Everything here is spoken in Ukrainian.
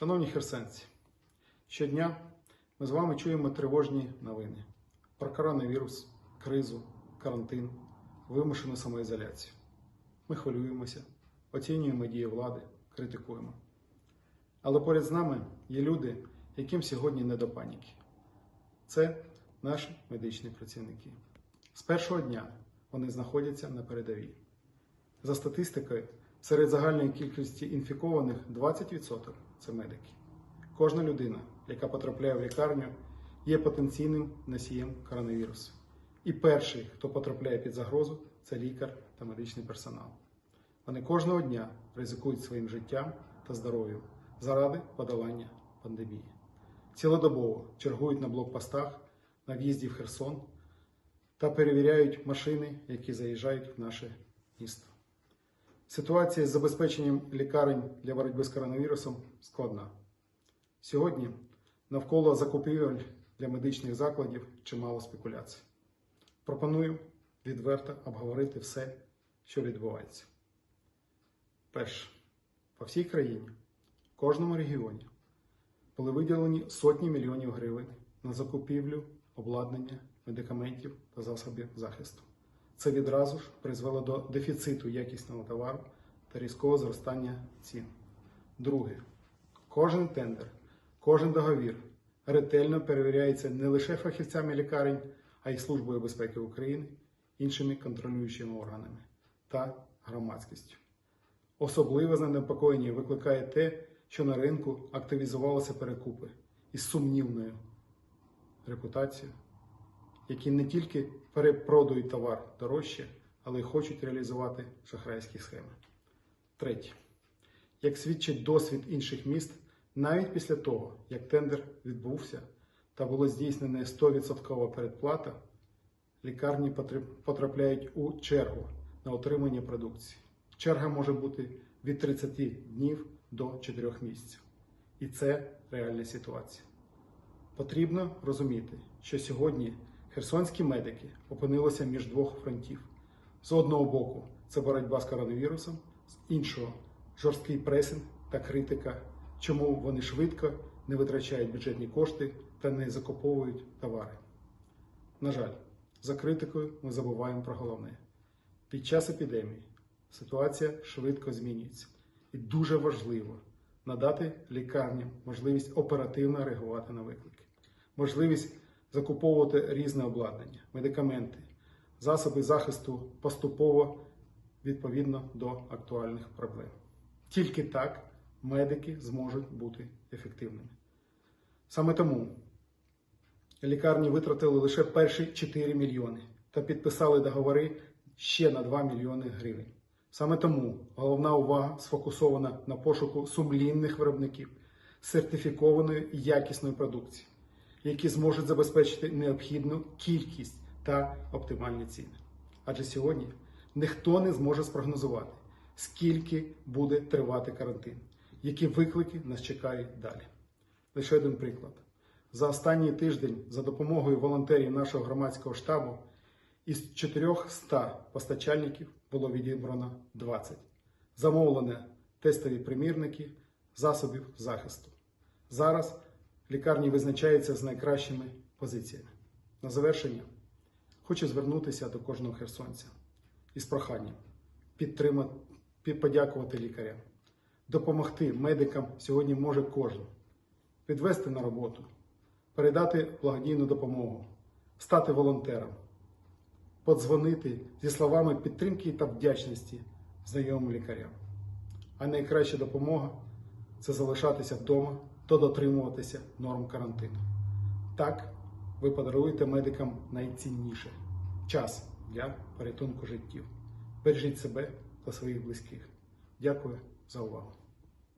Шановні херсенці, щодня ми з вами чуємо тривожні новини про коронавірус, кризу, карантин, вимушену самоізоляцію. Ми хвилюємося, оцінюємо дії влади, критикуємо. Але поряд з нами є люди, яким сьогодні не до паніки. Це наші медичні працівники. З першого дня вони знаходяться на передовій. За статистикою, серед загальної кількості інфікованих 20% це медики. Кожна людина, яка потрапляє в лікарню, є потенційним носієм коронавірусу. І перший, хто потрапляє під загрозу, це лікар та медичний персонал. Вони кожного дня ризикують своїм життям та здоров'ям заради подолання пандемії. Цілодобово чергують на блокпостах на в'їзді в Херсон та перевіряють машини, які заїжджають в наше місто. Ситуація з забезпеченням лікарень для боротьби з коронавірусом складна. Сьогодні навколо закупівель для медичних закладів чимало спекуляцій. Пропоную відверто обговорити все, що відбувається. Перше, по всій країні, в кожному регіоні були виділені сотні мільйонів гривень на закупівлю обладнання, медикаментів та засобів захисту. Це відразу ж призвело до дефіциту якісного товару та різкого зростання цін. Друге, кожен тендер, кожен договір ретельно перевіряється не лише фахівцями лікарень, а й Службою безпеки України, іншими контролюючими органами та громадськістю. Особливе занепокоєння викликає те, що на ринку активізувалися перекупи із сумнівною репутацією, які не тільки перепродають товар дорожче, але й хочуть реалізувати шахрайські схеми. Третє. Як свідчить досвід інших міст, навіть після того, як тендер відбувся та було здійснена 100% передплата, лікарні потрапляють у чергу на отримання продукції. Черга може бути від 30 днів до 4 місяців. І це реальна ситуація. Потрібно розуміти, що сьогодні херсонські медики опинилися між двох фронтів. З одного боку, це боротьба з коронавірусом, з іншого жорсткий пресинг та критика, чому вони швидко не витрачають бюджетні кошти та не закуповують товари. На жаль, за критикою ми забуваємо про головне. Під час епідемії ситуація швидко змінюється, і дуже важливо надати лікарням можливість оперативно реагувати на виклики, можливість закуповувати різне обладнання, медикаменти, засоби захисту поступово відповідно до актуальних проблем. Тільки так медики зможуть бути ефективними. Саме тому лікарні витратили лише перші 4 мільйони та підписали договори ще на 2 мільйони гривень. Саме тому головна увага сфокусована на пошуку сумлінних виробників сертифікованої і якісної продукції, які зможуть забезпечити необхідну кількість та оптимальні ціни. Адже сьогодні ніхто не зможе спрогнозувати, скільки буде тривати карантин, які виклики нас чекають далі. Лише один приклад. За останній тиждень за допомогою волонтерів нашого громадського штабу із 400 постачальників було відібрано 20. Замовлено тестові примірники засобів захисту. Зараз лікарні визначаються з найкращими позиціями. На завершення хочу звернутися до кожного херсонця із проханням підтримати, подякувати лікарям. Допомогти медикам сьогодні може кожен. Підвести на роботу, передати благодійну допомогу, стати волонтером, подзвонити зі словами підтримки та вдячності знайомим лікарям. А найкраща допомога це залишатися вдома та дотримуватися норм карантину. Так ви подаруєте медикам найцінніше час для порятунку життів. Бережіть себе та своїх близьких. Дякую за увагу.